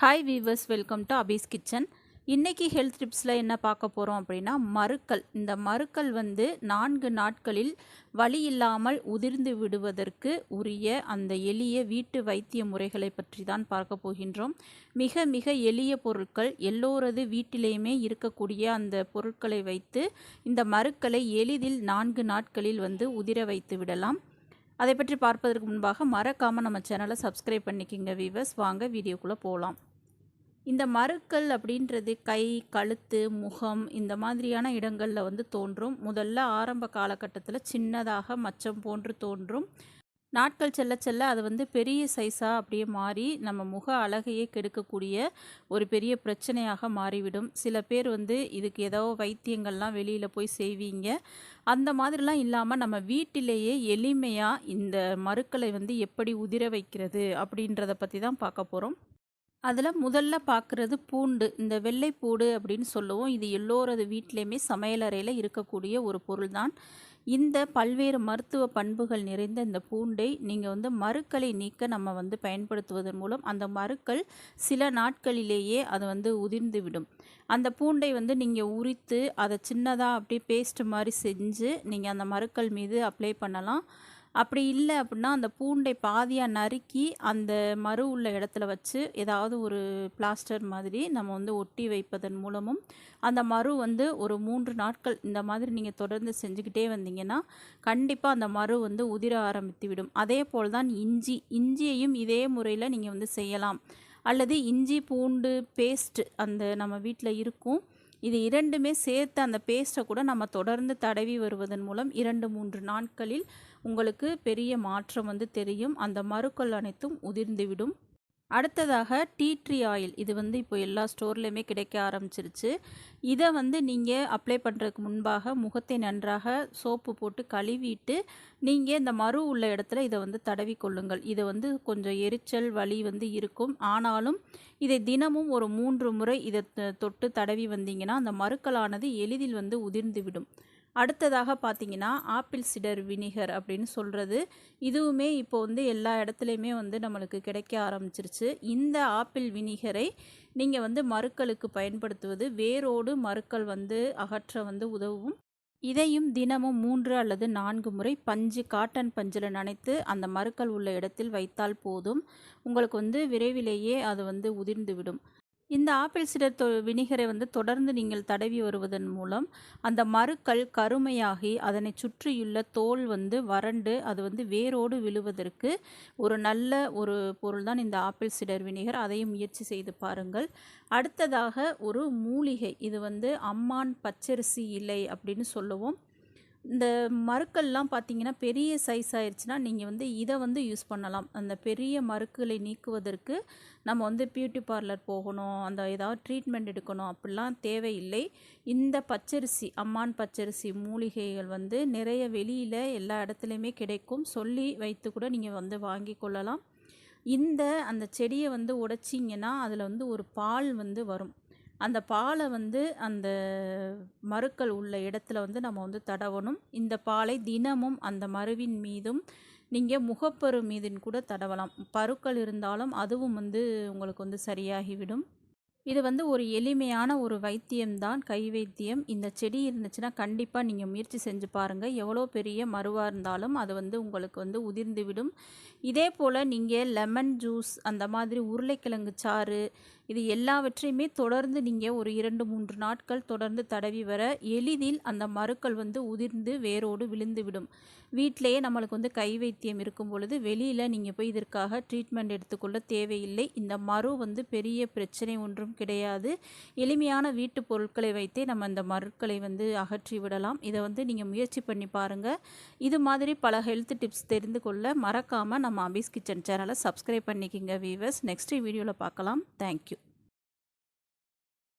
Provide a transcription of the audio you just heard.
Hi viewers welcome to Abi's kitchen இன்றைக்கி health டிப்ஸில் என்ன பார்க்க போகிறோம் அப்படின்னா மறுக்கல். இந்த மறுக்கல் வந்து நான்கு நாட்களில் வலி இல்லாமல் உதிர்ந்து விடுவதற்கு உரிய அந்த எளிய வீட்டு வைத்திய முறைகளை பற்றி தான் பார்க்க போகின்றோம். மிக மிக எளிய பொருட்கள். எல்லோரது வீட்டிலேயுமே இருக்கக்கூடிய அந்த பொருட்களை வைத்து இந்த மருக்களை எளிதில் நான்கு நாட்களில் வந்து உதிர வைத்து விடலாம். அதை பற்றி பார்ப்பதற்கு முன்பாக மறக்காமல் நம்ம சேனலை சப்ஸ்கிரைப் பண்ணிக்கிங்க வீவர்ஸ் வாங்க வீடியோக்குள்ளே போகலாம் இந்த மருக்கள் அப்படின்றது கை கழுத்து முகம் இந்த மாதிரியான இடங்களில் வந்து தோன்றும். முதல்ல ஆரம்ப காலகட்டத்தில் சின்னதாக மச்சம் போன்று தோன்றும். நாட்கள் செல்ல செல்ல அது வந்து பெரிய சைஸாக அப்படியே மாறி நம்ம முக அழகையே கெடுக்கக்கூடிய ஒரு பெரிய பிரச்சனையாக மாறிவிடும். சில பேர் வந்து இதுக்கு ஏதோ வைத்தியங்கள்லாம் வெளியில் போய் செய்வீங்க. அந்த மாதிரிலாம் இல்லாமல் நம்ம வீட்டிலேயே எளிமையாக இந்த மருக்களை வந்து எப்படி உதிர வைக்கிறது அப்படின்றத பற்றி தான் பார்க்க போகிறோம் அதில் முதல்ல பார்க்குறது பூண்டு இந்த வெள்ளை பூடு அப்படின்னு சொல்லுவோம். இது எல்லோரது வீட்லேயுமே சமையலறையில் இருக்கக்கூடிய ஒரு பொருள் தான் இந்த பல்வேறு மருத்துவ பண்புகள் நிறைந்த இந்த பூண்டை நீங்கள் வந்து மருக்களை நீக்க நம்ம வந்து பயன்படுத்துவதன் மூலம் அந்த மருக்கள் சில நாட்களிலேயே அதை வந்து உதிர்ந்துவிடும். அந்த பூண்டை வந்து நீங்கள் உரித்து அதை சின்னதாக அப்படியே பேஸ்ட் மாதிரி செஞ்சு நீங்கள் அந்த மருக்கள் மீது அப்ளை பண்ணலாம். அப்படி இல்லை அப்படின்னா அந்த பூண்டை பாதியாக நறுக்கி அந்த மறு உள்ள இடத்துல வச்சு ஏதாவது ஒரு பிளாஸ்டர் மாதிரி நம்ம வந்து ஒட்டி வைப்பதன் மூலமும் அந்த மறு வந்து ஒரு மூன்று நாட்கள் இந்த மாதிரி நீங்கள் தொடர்ந்து செஞ்சுக்கிட்டே வந்தீங்கன்னா கண்டிப்பாக அந்த மறு வந்து உதிர ஆரம்பித்து விடும். அதே போல் தான் இஞ்சி. இஞ்சியையும் இதே முறையில் நீங்கள் வந்து செய்யலாம். அல்லது இஞ்சி பூண்டு பேஸ்ட் அந்த நம்ம வீட்டில் இருக்கும். இது இரண்டுமே சேர்த்து அந்த பேஸ்ட்டை கூட நம்ம தொடர்ந்து தடவி வருவதன் மூலம் இரண்டு மூன்று நாட்களில் உங்களுக்கு பெரிய மாற்றம் வந்து தெரியும். அந்த மருக்கள் அனைத்தும் உதிர்ந்துவிடும் அடுத்ததாக டீ ட்ரீ ஆயில். இது வந்து இப்போ எல்லா ஸ்டோர்லேயுமே கிடைக்க ஆரம்பிச்சிருச்சு. இதை வந்து நீங்கள் அப்ளை பண்ணுறதுக்கு முன்பாக முகத்தை நன்றாக சோப்பு போட்டு கழுவிட்டு நீங்கள் இந்த மறு உள்ள இடத்துல இதை வந்து தடவி கொள்ளுங்கள். இதை வந்து கொஞ்சம் எரிச்சல் வலி வந்து இருக்கும். ஆனாலும் இதை தினமும் ஒரு மூன்று முறை இதை தொட்டு தடவி வந்தீங்கன்னா அந்த மறுக்கலானது எளிதில் வந்து உதிர்ந்துவிடும் அடுத்ததாக பார்த்தீங்கன்னா ஆப்பிள் சிடர் வினிகர் அப்படின்னு சொல்கிறது இதுவுமே இப்போ வந்து எல்லா இடத்துலையுமே வந்து நம்மளுக்கு கிடைக்க ஆரம்பிச்சிருச்சு. இந்த ஆப்பிள் வினிகரை நீங்கள் வந்து மருக்களுக்கு பயன்படுத்துவது வேரோடு மருக்கள் வந்து அகற்ற வந்து உதவும். இதையும் தினமும் மூன்று அல்லது நான்கு முறை பஞ்சு காட்டன் பஞ்சில் நனைத்து அந்த மருக்கள் உள்ள இடத்தில் வைத்தால் போதும். உங்களுக்கு வந்து விரைவிலேயே அது வந்து உதிர்ந்துவிடும் இந்த ஆப்பிள் சிடர் தொ வினிகரை வந்து தொடர்ந்து நீங்கள் தடவி வருவதன் மூலம் அந்த மருக்கள் கருமையாகி அதனை சுற்றியுள்ள தோல் வந்து வறண்டு அது வந்து வேரோடு விழுவதற்கு ஒரு நல்ல ஒரு பொருள் தான் இந்த ஆப்பிள் சிடர் வினிகர். அதையும் முயற்சி செய்து பாருங்கள். அடுத்ததாக ஒரு மூலிகை. இது வந்து அம்மான் பச்சரிசி இலை அப்படின்னு சொல்லுவோம். இந்த மருக்கள்லாம் பார்த்தீங்கன்னா பெரிய சைஸ் ஆயிடுச்சுன்னா நீங்கள் வந்து இதை வந்து யூஸ் பண்ணலாம். அந்த பெரிய மருக்களை நீக்குவதற்கு நம்ம வந்து பியூட்டி பார்லர் போகணும் அந்த ஏதாவது ட்ரீட்மெண்ட் எடுக்கணும் அப்படிலாம் தேவையில்லை. இந்த பச்சரிசி அம்மான் பச்சரிசி மூலிகைகள் வந்து நிறைய வெளியில் எல்லா இடத்துலையுமே கிடைக்கும். சொல்லி வைத்து கூட நீங்கள் வந்து வாங்கி கொள்ளலாம். இந்த அந்த செடியை வந்து உடைச்சிங்கன்னா அதில் வந்து ஒரு பால் வந்து வரும். அந்த பாலை வந்து அந்த மருக்கள் உள்ள இடத்துல வந்து நம்ம வந்து தடவணும். இந்த பாலை தினமும் அந்த மருவின் மீதும் நீங்கள் முகப்பரு மீதும் கூட தடவலாம். பருக்கள் இருந்தாலும் அதுவும் வந்து உங்களுக்கு வந்து சரியாகிவிடும். இது வந்து ஒரு எளிமையான ஒரு வைத்தியம்தான் கை வைத்தியம். இந்த செடி இருந்துச்சுன்னா கண்டிப்பாக நீங்கள் முயற்சி செஞ்சு பாருங்கள் எவ்வளோ பெரிய மருவாக இருந்தாலும் அது வந்து உங்களுக்கு வந்து உதிர்ந்துவிடும். இதே போல் நீங்கள் லெமன் ஜூஸ் அந்த மாதிரி உருளைக்கிழங்கு சாறு இது எல்லாவற்றையுமே தொடர்ந்து நீங்கள் ஒரு இரண்டு மூன்று நாட்கள் தொடர்ந்து தடவி வர எளிதில் அந்த மருக்கள் வந்து உதிர்ந்து வேரோடு விழுந்துவிடும். வீட்டிலேயே நம்மளுக்கு வந்து கை வைத்தியம் இருக்கும் பொழுது வெளியில் நீங்கள் போய் இதற்காக ட்ரீட்மெண்ட் எடுத்துக்கொள்ள தேவையில்லை. இந்த மரு வந்து பெரிய பிரச்சனை ஒன்றும் கிடையாது. எளிமையான வீட்டு பொருட்களை வைத்தே நம்ம இந்த மருட்களை வந்து அகற்றி விடலாம். இதை வந்து நீங்கள் முயற்சி பண்ணி பாருங்கள் இது மாதிரி பல ஹெல்த் டிப்ஸ் தெரிந்து கொள்ள மறக்காமல் நம்ம அபீஸ் கிச்சன் சேனலை சப்ஸ்கிரைப் பண்ணிக்கிங்க வீவர்ஸ் நெக்ஸ்ட் வீடியோவில் பார்க்கலாம். Thank you